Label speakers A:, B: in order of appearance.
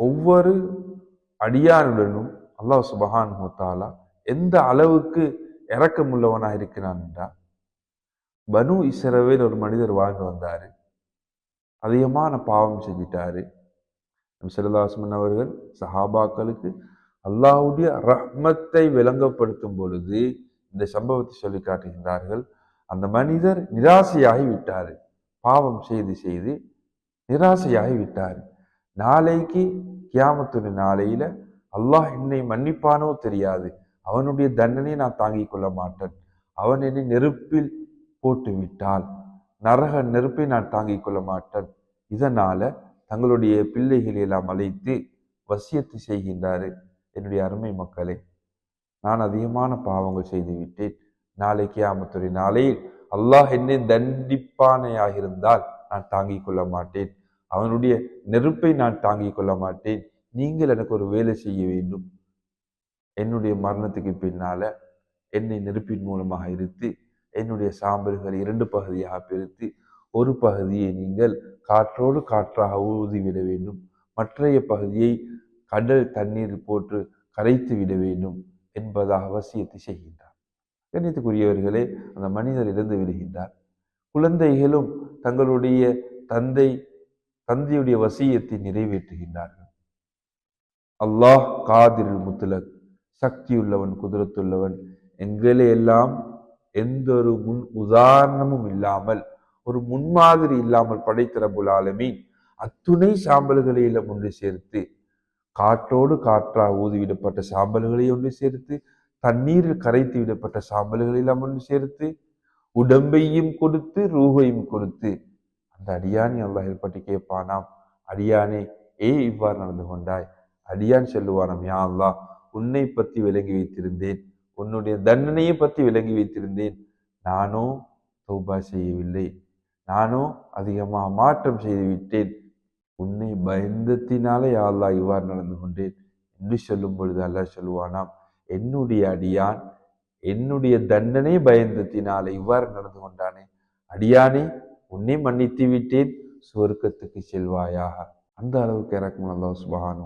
A: ஒவ்வொரு அடியாருடனும் அல்லாஹ் சுபஹான் தஆலா எந்த அளவுக்கு இரக்கமுள்ளவனாக இருக்கிறான் என்றால் பனு இசரவேல் ஒரு மனிதர் வாழ்ந்து வந்தார். அதிகமான பாவம் செஞ்சிட்டாரு. சிலதாசமன் அவர்கள் சஹாபாக்களுக்கு அல்லாஹுடைய ரஹ்மத்தை விளங்கப்படுத்தும் பொழுது இந்த சம்பவத்தை சொல்லி காட்டுகின்றார்கள். அந்த மனிதர் நிராசையாகி விட்டார். பாவம் செய்து செய்து நிராசையாகி விட்டார். நாளைக்கு கியாமத்துடைய நாளையில அல்லாஹ் என்னை மன்னிப்பானோ தெரியாது. அவனுடைய தண்டனையை நான் தாங்கிக் கொள்ள மாட்டேன். அவன் என்னை நெருப்பில் போட்டு விட்டால் நரக நெருப்பை நான் தாங்கிக் கொள்ள மாட்டேன். இதனால தங்களுடைய பிள்ளைகளை எல்லாம் அழைத்து வசியத்து செய்கின்றாரு என்னுடைய அருமை மக்களே. நான் அதிகமான பாவங்கள் செய்து விட்டேன். நாளைக்கு ஆமத்துறை நாளையில் அல்லாஹ் என்னை தண்டிப்பானையாக இருந்தால் நான் தாங்கிக் கொள்ள மாட்டேன். அவனுடைய நெருப்பை நான் தாங்கிக் கொள்ள மாட்டேன். நீங்கள் எனக்கு ஒரு வேலை செய்ய வேண்டும். என்னுடைய மரணத்துக்கு பின்னால என்னை நெருப்பின் மூலமாக இருத்து என்னுடைய சாம்பல்களை இரண்டு பகுதியாக பிரித்து ஒரு பகுதியை நீங்கள் காற்றோடு காற்றாக ஊதிவிட வேண்டும். மற்றைய பகுதியை கடல் தண்ணீர் போட்டு கரைத்து விட வேண்டும் என்பதாக அவசியத்தை செய்கின்றார். கண்ணியத்துக்குரியவர்களே அந்த மனிதர் இறந்து விடுகின்றார். குழந்தைகளும் தங்களுடைய தந்தை தந்தையுடைய வசியத்தை நிறைவேற்றுகின்றார்கள். அல்லாஹ் காதிரில் முத்துலக் சக்தியுள்ளவன் குதிரத்துள்ளவன் எங்களை எல்லாம் எந்த ஒரு முன் உதாரணமும் இல்லாமல் ஒரு முன்மாதிரி இல்லாமல் படைத்த ரபுல் ஆலமீன் அத்துணை சாம்பல்களையெல்லாம் ஒன்று சேர்த்து காற்றோடு காற்றாக ஊதிவிடப்பட்ட சாம்பல்களை ஒன்று சேர்த்து தண்ணீரில் கரைத்து விடப்பட்ட சாம்பல்களை எல்லாம் ஒன்று சேர்த்து உடம்பையும் கொடுத்து ரூகையும் கொடுத்து அந்த அடியானி அல்லாஹ் ஏற்பட்டு கேட்பானாம் அடியானே ஏ இவ்வாறு நடந்து கொண்டாய்? அடியான் சொல்லுவானாம் யா அல்லா உன்னை பற்றி விளங்கி வைத்திருந்தேன் உன்னுடைய தண்டனையை பற்றி விளங்கி வைத்திருந்தேன். நானோ தௌபா செய்யவில்லை நானோ அதிகமாக மாற்றம் செய்து விட்டேன். உன்னை பயந்தத்தினாலே யா அல்லாஹ் இவ்வாறு நடந்து கொண்டேன் என்று சொல்லும் பொழுது அல்லாஹ் சொல்லுவானாம் என்னுடைய அடியான் என்னுடைய தண்டனை பயந்தத்தினாலே இவ்வாறு நடந்து கொண்டானே? அடியானே உன்னை மன்னித்து விட்டேன் சுவர்க்கத்துக்கு செல்வாயாக. அந்த அளவுக்கு இறக்கும் அல்லாஹ் சுபஹானு